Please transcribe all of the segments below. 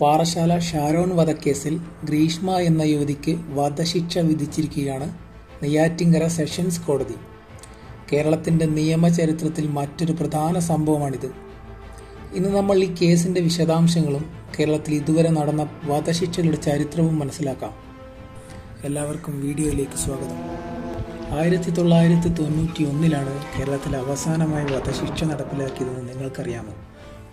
പാറശാല ഷാരോൺ വധക്കേസിൽ ഗ്രീഷ്മ എന്ന യുവതിക്ക് വധശിക്ഷ വിധിച്ചിരിക്കുകയാണ് നെയ്യാറ്റിങ്കര സെഷൻസ് കോടതി. കേരളത്തിന്റെ നിയമചരിത്രത്തിൽ മറ്റൊരു പ്രധാന സംഭവമാണിത്. ഇന്ന് നമ്മൾ ഈ കേസിന്റെ വിശദാംശങ്ങളും കേരളത്തിൽ ഇതുവരെ നടന്ന വധശിക്ഷകളുടെ ചരിത്രവും മനസ്സിലാക്കാം. എല്ലാവർക്കും വീഡിയോയിലേക്ക് സ്വാഗതം. ആയിരത്തി തൊള്ളായിരത്തി തൊണ്ണൂറ്റി ഒന്നിലാണ് കേരളത്തിൽ അവസാനമായി വധശിക്ഷ നടപ്പിലാക്കിയതെന്ന് നിങ്ങൾക്കറിയാമോ?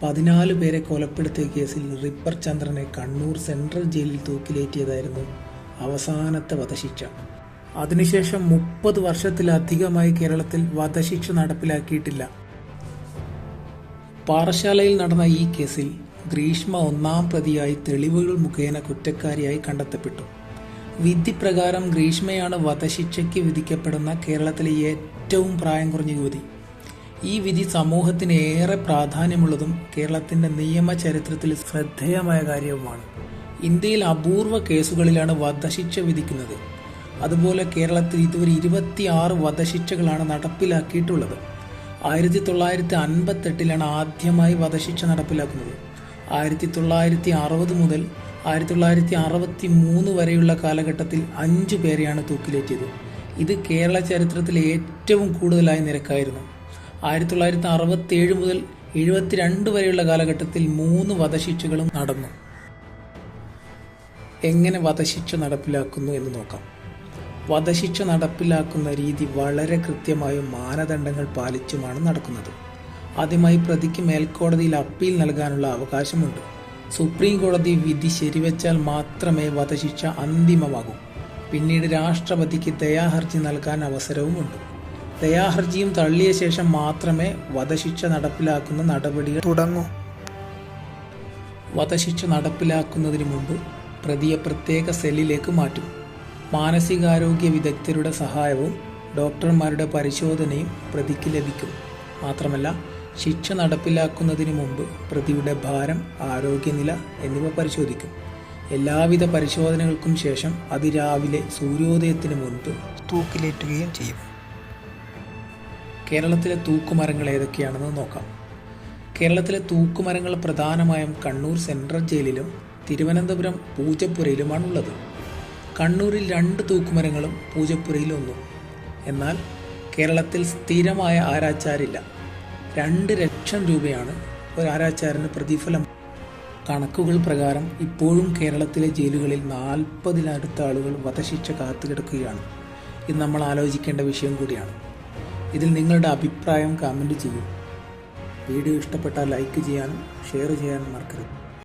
പതിനാല് പേരെ കൊലപ്പെടുത്തിയ കേസിൽ റിപ്പർ ചന്ദ്രനെ കണ്ണൂർ സെൻട്രൽ ജയിലിൽ തൂക്കിലേറ്റിയതായിരുന്നു അവസാനത്തെ വധശിക്ഷ. അതിനുശേഷം മുപ്പത് വർഷത്തിലധികമായി കേരളത്തിൽ വധശിക്ഷ നടപ്പിലാക്കിയിട്ടില്ല. പാറശാലയിൽ നടന്ന ഈ കേസിൽ ഗ്രീഷ്മ ഒന്നാം പ്രതിയായി തെളിവുകൾ മുഖേന കുറ്റക്കാരിയായി കണ്ടെത്തപ്പെട്ടു. വിധി പ്രകാരം ഗ്രീഷ്മയാണ് വധശിക്ഷയ്ക്ക് വിധിക്കപ്പെടുന്ന കേരളത്തിലെ ഏറ്റവും പ്രായം കുറഞ്ഞ യുവതി. ഈ വിധി സമൂഹത്തിന് ഏറെ പ്രാധാന്യമുള്ളതും കേരളത്തിന്റെ നിയമ ചരിത്രത്തിൽ ശ്രദ്ധേയമായ കാര്യവുമാണ്. ഇന്ത്യയിൽ അപൂർവ കേസുകളിലാണ് വധശിക്ഷ വിധിക്കുന്നത്. അതുപോലെ കേരളത്തിൽ ഇതുവരെ ഇരുപത്തിയാറ് വധശിക്ഷകളാണ് നടപ്പിലാക്കിയിട്ടുള്ളത്. ആയിരത്തി തൊള്ളായിരത്തി അൻപത്തെട്ടിലാണ് ആദ്യമായി വധശിക്ഷ നടപ്പിലാക്കുന്നത്. ആയിരത്തി തൊള്ളായിരത്തി അറുപത് മുതൽ ആയിരത്തി തൊള്ളായിരത്തി അറുപത്തി മൂന്ന് വരെയുള്ള കാലഘട്ടത്തിൽ അഞ്ചു പേരെയാണ് തൂക്കിലേറ്റിയത്. ഇത് കേരള ചരിത്രത്തിലെ ഏറ്റവും കൂടുതലായ നിരക്കായിരുന്നു. ആയിരത്തി തൊള്ളായിരത്തി അറുപത്തി ഏഴ് മുതൽ എഴുപത്തിരണ്ട് വരെയുള്ള കാലഘട്ടത്തിൽ മൂന്ന് വധശിക്ഷകളും നടന്നു. എങ്ങനെ വധശിക്ഷ നടപ്പിലാക്കുന്നു എന്ന് നോക്കാം. വധശിക്ഷ നടപ്പിലാക്കുന്ന രീതി വളരെ കൃത്യമായും മാനദണ്ഡങ്ങൾ പാലിച്ചുമാണ് നടക്കുന്നത്. ആദ്യമായി പ്രതിക്ക് മേൽക്കോടതിയിൽ അപ്പീൽ നൽകാനുള്ള അവകാശമുണ്ട്. സുപ്രീം കോടതി വിധി ശരിവെച്ചാൽ മാത്രമേ വധശിക്ഷ അന്തിമമാകൂ. പിന്നീട് രാഷ്ട്രപതിക്ക് ദയാഹർജി നൽകാൻ അവസരവുമുണ്ട്. ദയാഹർജിയും തള്ളിയ ശേഷം മാത്രമേ വധശിക്ഷ നടപ്പിലാക്കുന്ന നടപടികൾ തുടങ്ങൂ. വധശിക്ഷ നടപ്പിലാക്കുന്നതിന് മുമ്പ് പ്രതിയെ പ്രത്യേക സെല്ലിലേക്ക് മാറ്റും. മാനസികാരോഗ്യ വിദഗ്ധരുടെ സഹായവും ഡോക്ടർമാരുടെ പരിശോധനയും പ്രതിക്ക് ലഭിക്കും. മാത്രമല്ല ശിക്ഷ നടപ്പിലാക്കുന്നതിന് മുമ്പ് പ്രതിയുടെ ഭാരം ആരോഗ്യനില എന്നിവ പരിശോധിക്കും. എല്ലാവിധ പരിശോധനകൾക്കും ശേഷം അതിരാവിലെ സൂര്യോദയത്തിന് മുൻപ് തൂക്കിലേറ്റുകയും ചെയ്യും. കേരളത്തിലെ തൂക്കുമരങ്ങൾ ഏതൊക്കെയാണെന്ന് നോക്കാം. കേരളത്തിലെ തൂക്കുമരങ്ങൾ പ്രധാനമായും കണ്ണൂർ സെൻട്രൽ ജയിലിലും തിരുവനന്തപുരം പൂജപ്പുരയിലുമാണുള്ളത്. കണ്ണൂരിൽ രണ്ട് തൂക്കുമരങ്ങളും പൂജപ്പുരയിൽ ഒന്നും. എന്നാൽ കേരളത്തിൽ സ്ഥിരമായ ആരാച്ചാരില്ല. രണ്ട് ലക്ഷം രൂപയാണ് ഒരു ആരാച്ചാരന് പ്രതിഫലം. കണക്കുകൾ പ്രകാരം ഇപ്പോഴും കേരളത്തിലെ ജയിലുകളിൽ നാൽപ്പതിനടുത്ത ആളുകൾ വധശിക്ഷ കാത്തുകിടക്കുകയാണ്. ഇത് നമ്മൾ ആലോചിക്കേണ്ട വിഷയം കൂടിയാണ്. ഇതിൽ നിങ്ങളുടെ അഭിപ്രായം കമന്റ് ചെയ്യൂ. വീഡിയോ ഇഷ്ടപ്പെട്ടാൽ ലൈക്ക് ചെയ്യാനും ഷെയർ ചെയ്യാനും മറക്കരുത്.